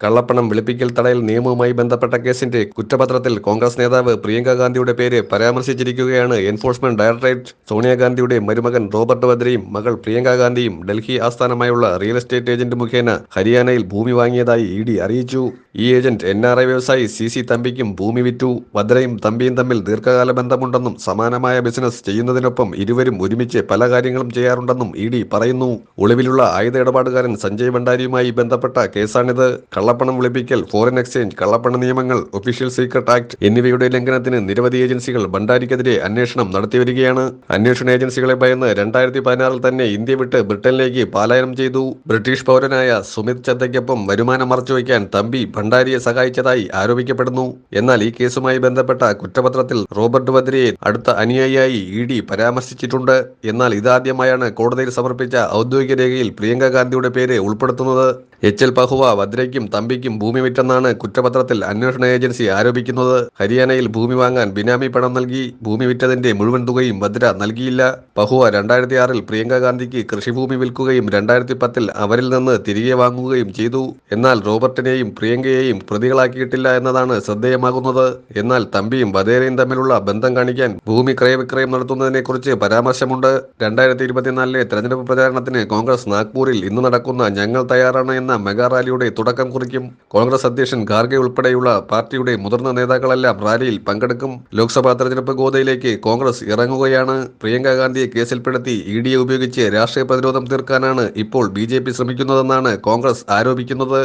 കള്ളപ്പണം വെളുപ്പിക്കൽ തടയൽ നിയമവുമായി ബന്ധപ്പെട്ട കേസിന്റെ കുറ്റപത്രത്തിൽ കോൺഗ്രസ് നേതാവ് പ്രിയങ്ക ഗാന്ധിയുടെ പേര് പരാമർശിച്ചിരിക്കുകയാണ് എൻഫോഴ്സ്മെന്റ് ഡയറക്ടറേറ്റ് സോണിയാഗാന്ധിയുടെ മരുമകൻ റോബർട്ട് വദ്രയും മകൾ പ്രിയങ്ക ഗാന്ധിയും ഡൽഹി ആസ്ഥാനമായുള്ള റിയൽ എസ്റ്റേറ്റ് ഏജന്റ് മുഖേന ഹരിയാനയിൽ ഭൂമി വാങ്ങിയതായി ഇ ഡി അറിയിച്ചു. ഈ ഏജന്റ് എൻ ആർ ഐ വ്യവസായി സി സി തമ്പിക്കും ഭൂമി വിറ്റു. വദ്രയും തമ്പിയും തമ്മിൽ ദീർഘകാല ബന്ധമുണ്ടെന്നും സമാനമായ ബിസിനസ് ചെയ്യുന്നതിനൊപ്പം ഇരുവരും ഒരുമിച്ച് പല കാര്യങ്ങളും ചെയ്യാറുണ്ടെന്നും ഇ ഡി പറയുന്നു. ഒളിവിലുള്ള ആയുധ ഇടപാടുകാരൻ സഞ്ജയ് ഭണ്ഡാരിയുമായി ബന്ധപ്പെട്ട കേസാണിത്. കള്ളപ്പണം വിളിപ്പിക്കൽ ഫോറിൻ എക്സ്ചേഞ്ച് കള്ളപ്പണ നിയമങ്ങൾ ഒഫീഷ്യൽ സീക്രട്ട് ആക്ട് എന്നിവയുടെ ലംഘനത്തിന് നിരവധി ഏജൻസികൾ ഭണ്ഡാരിക്കെതിരെ അന്വേഷണം നടത്തിവരികയാണ്. അന്വേഷണ ഏജൻസികളെ ഭയന്ന് രണ്ടായിരത്തി പതിനാറിൽ തന്നെ ഇന്ത്യ വിട്ട് ബ്രിട്ടനിലേക്ക് പലായനം ചെയ്തു. ബ്രിട്ടീഷ് പൗരനായ സുമിത് ചന്ദയ്ക്കൊപ്പം വരുമാനം മറച്ചുവെക്കാൻ തമ്പി ഭണ്ഡാരിയെ സഹായിച്ചതായി ആരോപിക്കപ്പെടുന്നു. എന്നാൽ ഈ കേസുമായി ബന്ധപ്പെട്ട കുറ്റപത്രത്തിൽ റോബർട്ട് വദ്രയെ അടുത്ത അനുയായിയായി ഇ ഡി പരാമർശിച്ചിട്ടുണ്ട്. എന്നാൽ ഇതാദ്യമായാണ് കോടതിയിൽ സമർപ്പിച്ച ഔദ്യോഗിക രേഖയിൽ പ്രിയങ്ക ഗാന്ധിയുടെ പേര് ഉൾപ്പെടുത്തുന്നത്. എച്ച് എൽ പഹുവ വദ്രയ്ക്കും തമ്പിക്കും ഭൂമി വിറ്റെന്നാണ് കുറ്റപത്രത്തിൽ അന്വേഷണ ഏജൻസി ആരോപിക്കുന്നത്. ഹരിയാനയിൽ ഭൂമി വാങ്ങാൻ ബിനാമി പണം നൽകി ഭൂമി വിറ്റതിന്റെ മുഴുവൻ തുകയും വദ്ര നൽകിയില്ല. പഹുവ രണ്ടായിരത്തി ആറിൽ പ്രിയങ്ക ഗാന്ധിക്ക് കൃഷിഭൂമി വിൽക്കുകയും രണ്ടായിരത്തി പത്തിൽ അവരിൽ നിന്ന് തിരികെ വാങ്ങുകയും ചെയ്തു. എന്നാൽ റോബർട്ടിനെയും പ്രിയങ്കയെയും പ്രതികളാക്കിയിട്ടില്ല എന്നതാണ് ശ്രദ്ധേയമാകുന്നത്. എന്നാൽ തമ്പിയും വധേരയും തമ്മിലുള്ള ബന്ധം കാണിക്കാൻ ഭൂമി ക്രയവിക്രയം നടത്തുന്നതിനെക്കുറിച്ച് പരാമർശമുണ്ട്. രണ്ടായിരത്തി ഇരുപത്തിനാലിലെ തെരഞ്ഞെടുപ്പ് പ്രചാരണത്തിന് കോൺഗ്രസ് നാഗ്പൂരിൽ ഇന്ന് നടക്കുന്ന ഞങ്ങൾ തയ്യാറാണ് എന്ന മെഗാ റാലിയുടെ തുടക്കം കുറിക്കും കോൺഗ്രസ് അധ്യക്ഷൻ ഖാർഗെ ഉൾപ്പെടെയുള്ള പാർട്ടിയുടെ മുതിർന്ന നേതാക്കളെല്ലാം റാലിയിൽ പങ്കെടുക്കും. ലോക്സഭാ തെരഞ്ഞെടുപ്പ് ഗോതയിലേക്ക് കോൺഗ്രസ് ഇറങ്ങുകയാണ്. പ്രിയങ്ക ഗാന്ധിയെ കേസിൽപ്പെടുത്തി ഇ ഡിയെ ഉപയോഗിച്ച് രാഷ്ട്രീയ പ്രതിരോധം തീർക്കാനാണ് ഇപ്പോൾ ബി ശ്രമിക്കുന്നതെന്നാണ് കോൺഗ്രസ് ആരോപിക്കുന്നത്.